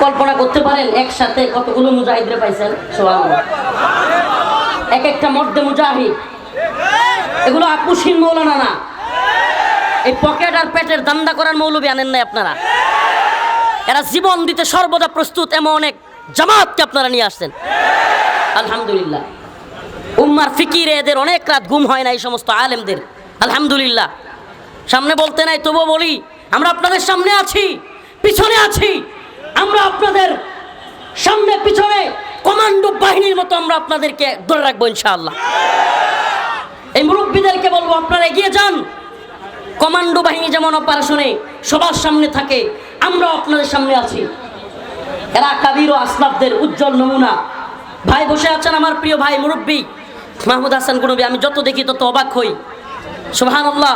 কল্পনা করতে পারেন, একসাথে কতগুলো মুজাহিদরে পাইছেন? সুবহানাল্লাহ। এক একটা মধ্যে মুজাহিদ। এগুলো আপুসিন মৌলানা না। এই পকেট আর পেটের দান্দা করার মৌলবি আনেন নাই আপনারা। এরা জীবন দিতে সর্বদা প্রস্তুত এমন অনেক জামাতকে আপনারা নিয়ে আসছেন। আলহামদুলিল্লাহ। উম্মার ফিকিরে এদের অনেক রাত ঘুম হয় না এই সমস্ত আলেমদের। আলহামদুলিল্লাহ। সামনে বলতে নাই, তবুও বলি, আমরা আপনাদের সামনে আছি, পিছনে আছি। আমরা আপনাদের সামনে, পিছনে কমান্ডো বাহিনীর মতো আমরা আপনাদেরকে ধরে রাখব ইনশাআল্লাহ। এই মুরব্বীদেরকে বলব, আপনারা এগিয়ে যান। কমান্ডো বাহিনী যেমন অপারেশনে সবার সামনে থাকে আমরা আপনাদের সামনে আছি। এরা কাবির ও আসলাফদের উজ্জ্বল নমুনা। ভাই বসে আছেন আমার প্রিয় ভাই মুরব্বী মাহমুদ হাসান গুনবী আমি যত দেখি তত অবাক হই। সুবহান আল্লাহ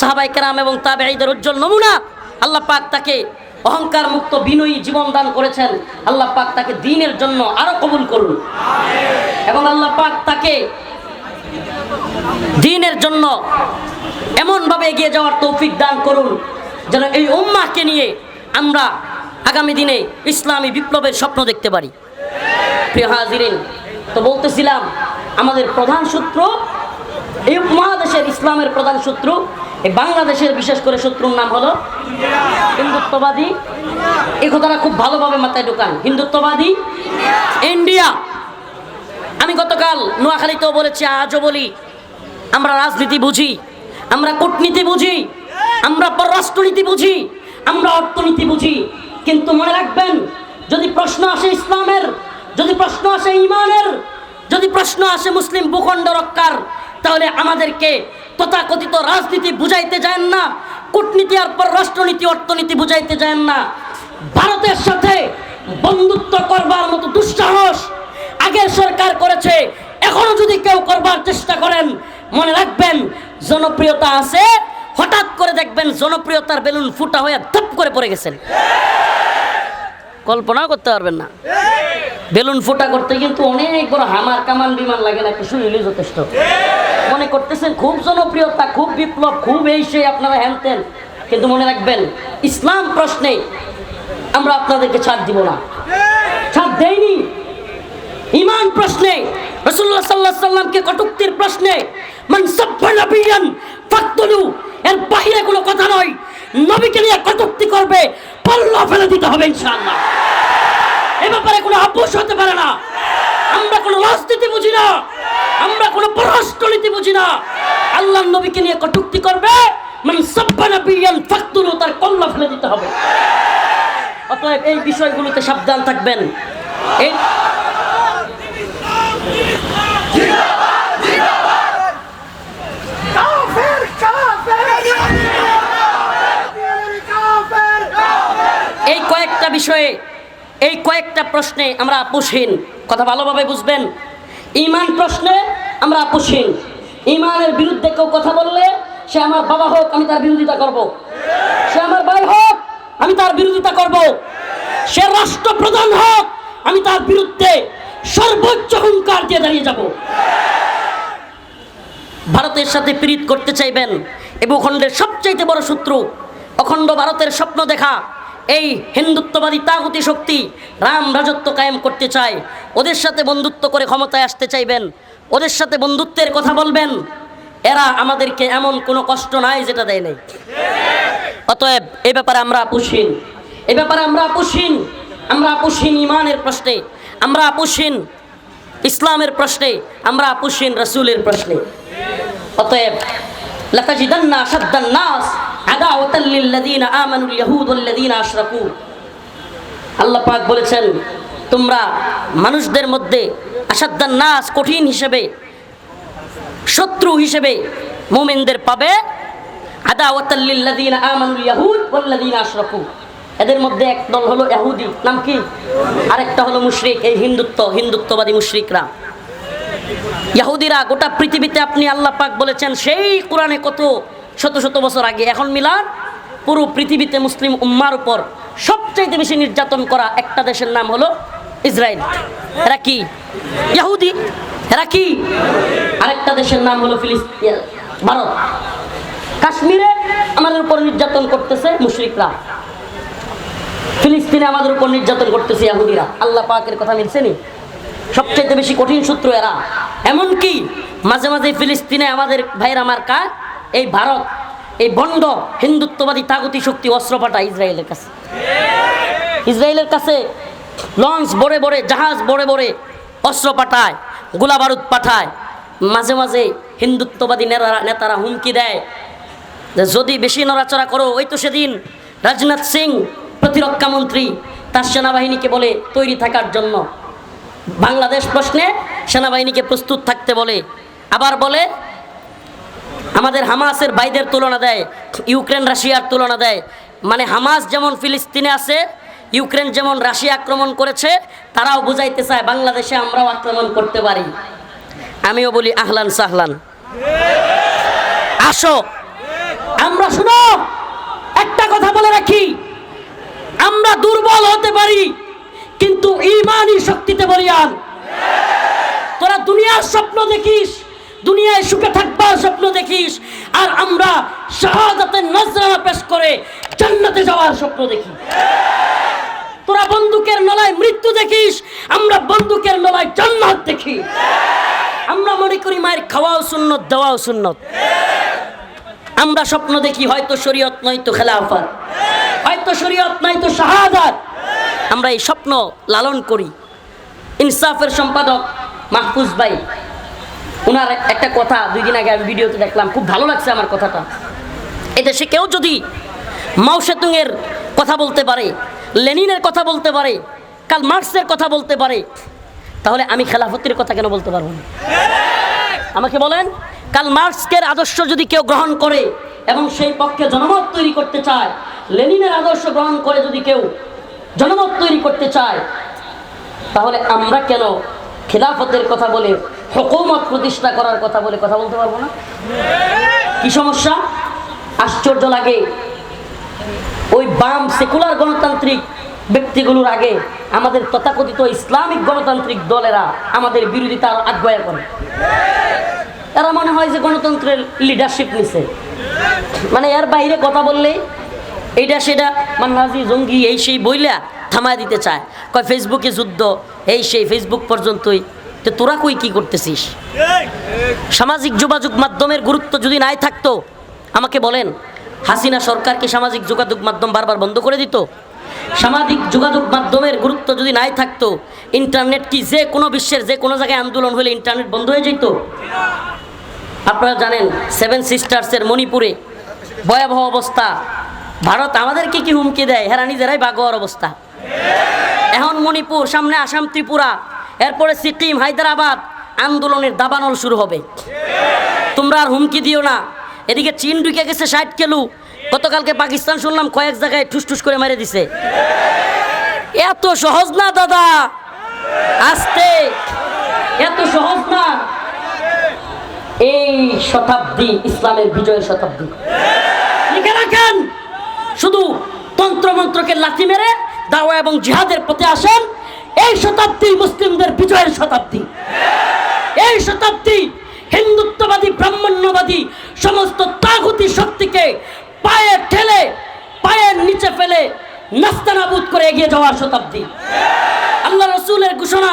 সাহাবাই কেরাম এবং তাবেঈদের উজ্জ্বল নমুনা। আল্লাহ পাক তাকে অহংকার মুক্ত বিনয়ী জীবন দান করেছেন, আল্লাহ পাক তাকে দিনের জন্য আরও কবুল করুন। এবং আল্লাহ পাক তাকে দিনের জন্য এমনভাবে এগিয়ে যাওয়ার তৌফিক দান করুন, যেন এই উম্মাহকে নিয়ে আমরা আগামী দিনে ইসলামী বিপ্লবের স্বপ্ন দেখতে পারি। প্রিয় হাজিরিন, তো বলতেছিলাম, আমাদের প্রধান সূত্র, এই উপমহাদেশের ইসলামের প্রধান সূত্র এই বাংলাদেশের বিশেষ করে শত্রুর নাম হলো হিন্দুত্ববাদী। এই কথাটা খুব ভালোভাবে মাথায় ঢোকান। হিন্দুত্ববাদী ইন্ডিয়া। আমি গতকাল নোয়াখালীতেও বলেছি, আজও বলি, আমরা রাজনীতি বুঝি, আমরা কূটনীতি বুঝি, আমরা পররাষ্ট্রনীতি বুঝি, আমরা অর্থনীতি বুঝি। কিন্তু মনে রাখবেন, যদি প্রশ্ন আসে ইসলামের, যদি প্রশ্ন আসে ইমানের, যদি প্রশ্ন আসে মুসলিম ভূখণ্ড রক্ষার, তাহলে আমাদেরকে তথাকথিত রাজনীতি বুঝাইতে যায় না, কূটনীতি আর পররাষ্ট্রনীতি, অর্থনীতি বুঝাইতে যায় না। ভারতের সাথে বন্ধুত্ব করবার মতো দুঃসাহস আগের সরকার করেছে, এখনও যদি কেউ করবার চেষ্টা করেন, মনে রাখবেন জনপ্রিয়তা আছে, হঠাৎ করে দেখবেন জনপ্রিয়তার বেলুন ফুটা হয়ে ধপ করে পড়ে গেছেন। কল্পনা করতে পারবেন না। বেলুন ফুটা করতে কিন্তু অনেক বড় হামার কামান বিমান লাগে না, একটু শুনিলেই যথেষ্ট। মনে করতেছেন খুব জনপ্রিয়তা, খুব বিপ্লব, খুব এই সেই আপনারা হ্যানতেন কিন্তু মনে রাখবেন, ইসলাম প্রশ্নে আমরা আপনাদেরকে ছাড় দিব না। ছাড় দেয়নি ইমান প্রশ্নে রসুল্লাহ সাল্লাহ সাল্লামকে কটুক্তির প্রশ্নে, মান সাব্বা নাবিয়ান ফাকতুলু, এর বাহিরে কোনো কথা নয়। নবীকে নিয়ে কটুক্তি করবে, পাল্লা ফেলে দিতে হবে ইনশাআল্লাহ। এ ব্যাপারে কোনো আপোষ হতে পারে না। আমরা কোনো রাজনীতি বুঝি না। আমরা কোনো পররাষ্ট্রনীতি বুঝি না। আল্লাহর নবীকে নিয়ে কটুক্তি করবে মানে সাব্বা নাবিয়ান ফাকতুলু তার কল্লা ফেলে দিতে হবে। অতএব এই বিষয়গুলোতে সাবধান থাকবেন। এই কয়েকটা বিষয়ে এই কয়েকটা প্রশ্নে আমরা আপোষহীন। কথা ভালোভাবে বুঝবেন। ইমান প্রশ্নে আমরা আপোষহীন ইমানের বিরুদ্ধে কেউ কথা বললে সে আমার বাবা হোক, আমি তার বিরোধিতা করব। সে আমার ভাই হোক, আমি তার বিরোধিতা করব। সে রাষ্ট্রপ্রধান হোক, আমি তার বিরুদ্ধে সর্বোচ্চ হুঙ্কার দিয়ে দাঁড়িয়ে যাব ভারতের সাথে পীড়িত করতে চাইবেন এ ভূখণ্ডের সবচাইতে বড় শত্রু, অখণ্ড ভারতের স্বপ্ন দেখা এই হিন্দুত্ববাদী তাগুতি শক্তি রাম রাজত্ব কায়েম করতে চায়, ওদের সাথে বন্ধুত্ব করে ক্ষমতায় আসতে চাইবেন, ওদের সাথে বন্ধুত্বের কথা বলবেন, এরা আমাদেরকে এমন কোনো কষ্ট নাই যেটা দেয় নাই। অতএব এ ব্যাপারে আমরা আপুসীন এ ব্যাপারে আমরা আপুসীন আমরা আপুসীন ইমানের প্রশ্নে, আমরা আপুসীন ইসলামের প্রশ্নে, আমরা আপুসীন রসুলের প্রশ্নে। অতএব, লাতাজিদান্না আশাদ্দান নাস আদাওয়াতাল বলেছেন, তোমরা মানুষদের মধ্যে আশাদ্দান নাস কঠিন হিসেবে, শত্রু হিসেবে মোমেনদের পাবে। আদাওয়াতাল লিল্লাযীনা ইয়াহুদ এদের মধ্যে এক দল হলো ইহুদি নাম কি? আরেকটা হলো মুশরিক, এই হিন্দুত্ব, হিন্দুত্ববাদী মুশরিকরা। ইহুদিরা গোটা পৃথিবীতে আপনি আল্লাহ পাক বলেছেন, সেই কোরআনে কত শত শত বছর আগে এখন মিলান, পুরো পৃথিবীতে মুসলিম উম্মার উপর সবচাইতে বেশি নির্যাতন করা একটা দেশের নাম হলো ইসরায়েল। এরা কি? ইহুদি এরা কি? আরেকটা দেশের নাম হলো ফিলিস্তিন। ভারত। কাশ্মীরে আমাদের উপর নির্যাতন করতেছে মুশরিকরা। ফিলিস্তিনে আমাদের উপর নির্যাতন করতেছে ইহুদিরা আল্লাহ পাকের কথা মিলছে নি? সবচেয়ে বেশি কঠিন সূত্র এরা। এমনকি মাঝে মাঝে ফিলিস্তিনে আমাদের ভাইয়ের আমার কা এই ভারত, এই বন্ড হিন্দুত্ববাদী তাগতি শক্তি অস্ত্র পাঠায় ইসরায়েলের কাছে। ইসরায়েলের কাছে লঞ্চ বড়ে বড়ে, জাহাজ বড়ে বড়ে অস্ত্র পাঠায়, গোলা বারুদ পাঠায়। মাঝে মাঝে হিন্দুত্ববাদী নেতারা নেতারা হুমকি দেয় যে যদি বেশি নড়াচড়া করো, ওই তো সেদিন রাজনাথ সিং প্রতিরক্ষা মন্ত্রী তার সেনাবাহিনীকে বলে তৈরি থাকার জন্য। বাংলাদেশ প্রশ্নে সেনাবাহিনীকে প্রস্তুত থাকতে বলে। আবার বলে আমাদের হামাসের বাইদের তুলনা দেয়, ইউক্রেন, রাশিয়ার তুলনা দেয়। মানে হামাস যেমন ফিলিস্তিনে আছে, ইউক্রেন যেমন রাশিয়া আক্রমণ করেছে, তারাও বুঝাইতে চায়, বাংলাদেশে আমরাও আক্রমণ করতে পারি। আমিও বলি আহলান সাহলান। আসো। আমরা শুনো। একটা কথা বলে রাখি। আমরা দুর্বল হতে পারি, কিন্তু ইমানই শক্তিতে বলিয়ান। তোরা দুনিয়ার স্বপ্ন দেখিস দুনিয়ায় সুখে থাকবার স্বপ্ন দেখিস। আর আমরা শাহাদাতের নজরানা পেশ করে জান্নাতে যাওয়ার স্বপ্ন দেখি। তোরা বন্দুকের নলায় মৃত্যু দেখিস, আমরা বন্দুকের নলায় জান্নাত দেখি। আমরা মনে করি মায়ের খাওয়াও সুন্নত, দেওয়াও সুন্নত। আমরা স্বপ্ন দেখি, হয়তো শরীয়ত, নয়তো খেলাফত। হয়তো শরীয়ত, নয়তো শাহাদাত। আমরা এই স্বপ্ন লালন করি। ইনসাফের সম্পাদক মাহফুজ ভাই। ওনার একটা কথা দুই দিন আগে আমি ভিডিওতে দেখলাম, খুব ভালো লাগছে আমার কথাটা। এদেশে কেউ যদি মাও সেতুংয়ের কথা বলতে পারে, লেনিনের কথা বলতে পারে, কাল মার্কসের কথা বলতে পারে, তাহলে আমি খেলাফতের কথা কেন বলতে পারব না? আমাকে বলেন, কাল মার্কসকের আদর্শ যদি কেউ গ্রহণ করে এবং সেই পক্ষে জনমত তৈরি করতে চায়, লেনিনের আদর্শ গ্রহণ করে যদি কেউ জনমত তৈরি করতে চায়, তাহলে আমরা কেন খেলাফতের কথা বলে হকুমত প্রতিষ্ঠা করার কথা বলে কথা বলতে পারব না? কি সমস্যা? আশ্চর্য লাগে। ওই বাম সেকুলার গণতান্ত্রিক ব্যক্তিগুলোর আগে আমাদের তথাকথিত ইসলামিক গণতান্ত্রিক দলেরা আমাদের বিরোধিতা আগ্রহ করে। এরা মনে হয় যে গণতন্ত্রের লিডারশিপ নিছে। মানে এর বাইরে কথা বললে এইটা সেটা মান্নাজি জঙ্গি এই সেই বইলা থামায় দিতে চায়। কয়, ফেসবুকে যুদ্ধ, এই সেই ফেসবুক পর্যন্তই তো তোরা কই কি করতেছিস? সামাজিক যোগাযোগ মাধ্যমের গুরুত্ব যদি নাই থাকতো, আমাকে বলেন, হাসিনা সরকার কি সামাজিক যোগাযোগ মাধ্যম বারবার বন্ধ করে দিত? সামাজিক যোগাযোগ মাধ্যমের গুরুত্ব যদি নাই থাকতো, ইন্টারনেট কি যে কোনো বিশ্বের যে কোনো জায়গায় আন্দোলন হলে ইন্টারনেট বন্ধ হয়ে যেত আপনারা জানেন সেভেন সিস্টার্সের মণিপুরে ভয়াবহ অবস্থা। ভারত আমাদেরকে কি হুমকি দেয়? হেরা নিজেরাই বাগোয়ার অবস্থা। এখন মণিপুর, সামনে আসাম, ত্রিপুরা এরপরে সিকিম, হায়দ্রাবাদ আন্দোলনের দাবানল শুরু হবে। তোমরা আর হুমকি দিও না। এদিকে চীন ঢুকে গেছে ষাট কেলু। গতকালকে পাকিস্তান, শুনলাম, কয়েক জায়গায় ঠুস ঠুস করে মেরে দিছে। এত সহজ না, দাদা? আসতে। এত সহজ না? এই শতাব্দী, ইসলামের বিজয়ের শতাব্দী। লিখে রাখেন। শুধু তন্ত্রমন্ত্রকে লাথি মেরে দাওয়া এবং জিহাদের পথে আসেন। এই শতাব্দী মুসলিমদের বিজয়ের শতাব্দী। এই শতাব্দী হিন্দুত্ববাদী, ব্রাহ্মণ্যবাদী, সমস্ত তাগুতি শক্তিকে পায়ে ঠেলে পায়ের নিচে ফেলে নাস্তানাবুদ করে এগিয়ে যাওয়ার শতাব্দী। আল্লাহ রসুলের ঘোষণা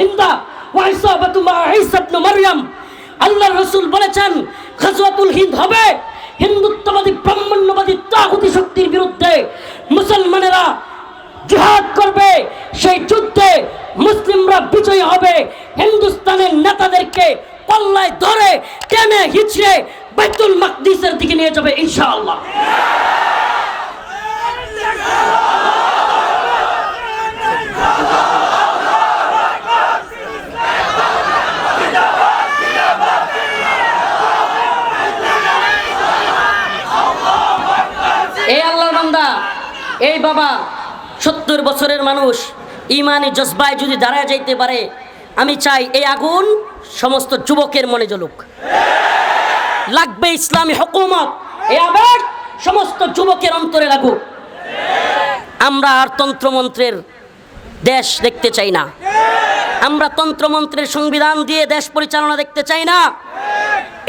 হিন্দা আল্লাহ রসুল বলেছেন হিন্দ হবে। হিন্দুত্ববাদী, ব্রাহ্মণ্যবাদী তাগুতি শক্তির বিরুদ্ধে মুসলমানেরা জিহাদ করবে। সেই যুদ্ধে মুসলিমরা বিজয়ী হবে। হিন্দুস্তানের নেতাদেরকে পাল্লায় ধরে টেনে হিচড়ে বাইতুল মাকদিসের দিকে নিয়ে যাবে ইনশাআল্লাহ এই আল্লাহর বান্দা এই বাবা, সত্তর বছরের মানুষ, ইমানি জজবায় যদি দাঁড়ায় যাইতে পারে, আমি চাই এই আগুন সমস্ত যুবকের মনে জ্বলুক। লাগবে ইসলামী হকুমত এই সমস্ত যুবকের অন্তরে লাগুক। আমরা আর তন্ত্রমন্ত্রের দেশ দেখতে চাই না। আমরা তন্ত্রমন্ত্রের সংবিধান দিয়ে দেশ পরিচালনা দেখতে চাই না।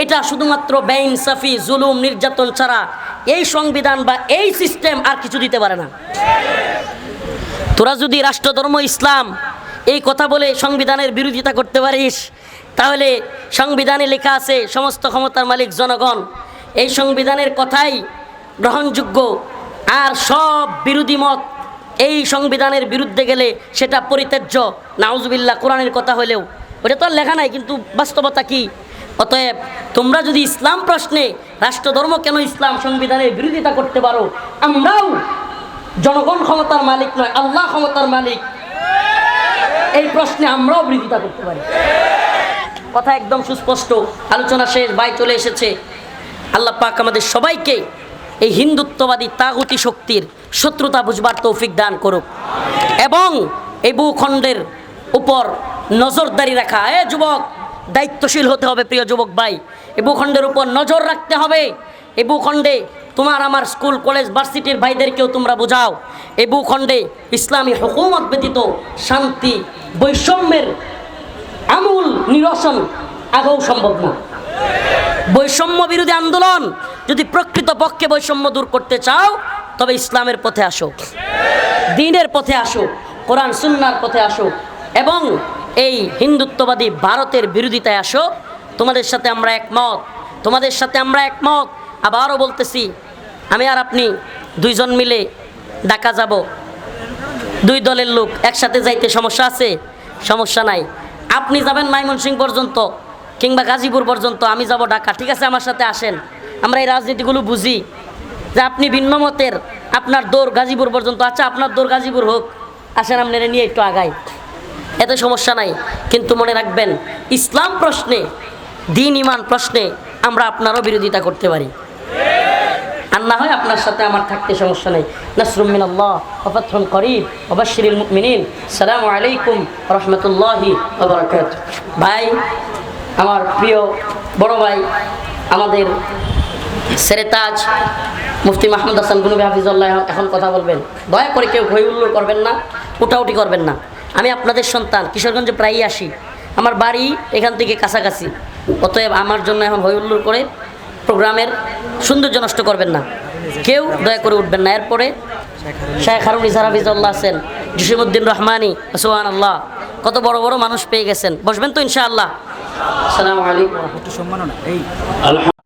এটা শুধুমাত্র বেইনসাফি, জুলুম, নির্যাতন ছাড়া এই সংবিধান বা এই সিস্টেম আর কিছু দিতে পারে না। তোরা যদি রাষ্ট্রধর্ম, ইসলাম এই কথা বলে সংবিধানের বিরোধিতা করতে পারিস, তাহলে সংবিধানে লেখা আছে, সমস্ত ক্ষমতার মালিক জনগণ, এই সংবিধানের কথাই গ্রহণযোগ্য। আর সব বিরোধী মত এই সংবিধানের বিরুদ্ধে গেলে সেটা পরিত্যাজ্য। নাউজবিল্লা কোরআনের কথা হলেও। ওটা তো লেখা নাই, কিন্তু বাস্তবতা কি? অতএব তোমরা যদি ইসলাম প্রশ্নে, রাষ্ট্রধর্ম কেন ইসলাম সংবিধানের বিরোধিতা করতে পারো? আমরাও জনগণ ক্ষমতার মালিক নয়, আল্লাহ ক্ষমতার মালিক। এই প্রশ্নে আমরাও বিরোধিতা করতে পারি। কথা একদম সুস্পষ্ট, আলোচনা শেষ, ভাই চলে এসেছে। আল্লাহ পাক আমাদের সবাইকে এই হিন্দুত্ববাদী তাগুতি শক্তির শত্রুতা বুঝবার তৌফিক দান করুক। এবং এই ভূখণ্ডের উপর নজরদারি রাখা। এ যুবক দায়িত্বশীল হতে হবে, প্রিয় যুবক ভাই। এই ভূখণ্ডের উপর নজর রাখতে হবে। এই ভূখণ্ডে তোমার আমার স্কুল, কলেজ, ভার্সিটির ভাইদেরকেও তোমরা বোঝাও। এই ভূখণ্ডে ইসলামী হুকুমত ব্যতীত শান্তি, বৈষম্যের আমূল নিরসন আগেও সম্ভব না। বৈষম্য বিরোধী আন্দোলন যদি প্রকৃত পক্ষে বৈষম্য দূর করতে চাও, তবে ইসলামের পথে আসো। দিনের পথে আসো, কোরআন, সুন্নার পথে আসো। এবং এই হিন্দুত্ববাদী ভারতের বিরোধিতায় আসো। তোমাদের সাথে আমরা একমত। তোমাদের সাথে আমরা একমত। আবারও বলতেছি, আমি আর আপনি দুইজন মিলে ঢাকা যাব। দুই দলের লোক একসাথে যাইতে সমস্যা আছে? সমস্যা নাই। আপনি যাবেন ময়মনসিং পর্যন্ত কিংবা গাজীপুর পর্যন্ত, আমি যাব ঢাকা। ঠিক আছে, আমার সাথে আসেন। আমরা এই রাজনীতিগুলো বুঝি। যে আপনি ভিন্ন মতের, আপনার দৌড় গাজীপুর পর্যন্ত। আচ্ছা আপনার দৌড় গাজীপুর হোক। আসেন, আপনারা নিয়ে একটু আগাই। এতে সমস্যা নাই। কিন্তু মনে রাখবেন, ইসলাম প্রশ্নে, দিন ইমান প্রশ্নে আমরা আপনারও বিরোধিতা করতে পারি। আর না হয় আপনার সাথে আমার থাকতে সমস্যা নেই। নাসরুমিন আল্লাহ ওবাশিরুল মুমিনিন। সালামু আলাইকুম রহমতুল্লাহি ভাই, আমার প্রিয় বড় ভাই, আমাদের সেরেতাজ মুফতি মাহমুদ হাসান গুনবি হাফিজুল্লাহ এখন কথা বলবেন। দয়া করে কেউ হই করবেন না, উঠাউটি করবেন না। আমি আপনাদের সন্তান, কিশোরগঞ্জে প্রায়ই আসি। আমার বাড়ি এখান থেকে কাছাকাছি। অতএব আমার জন্য এখন হই হুল্লোড় করে প্রোগ্রামের সৌন্দর্য নষ্ট করবেন না। কেউ দয়া করে উঠবেন না। এরপরে শেখ হারুন ইসার হাফিজুল্লাহ আছেন। জসিমুদ্দিন রহমানি সোহান আল্লাহ কত বড় বড় মানুষ পেয়ে গেছেন। বসবেন তো ইনশাআল্লাহ। আসসালামু আলাইকুম। সম্মাননা।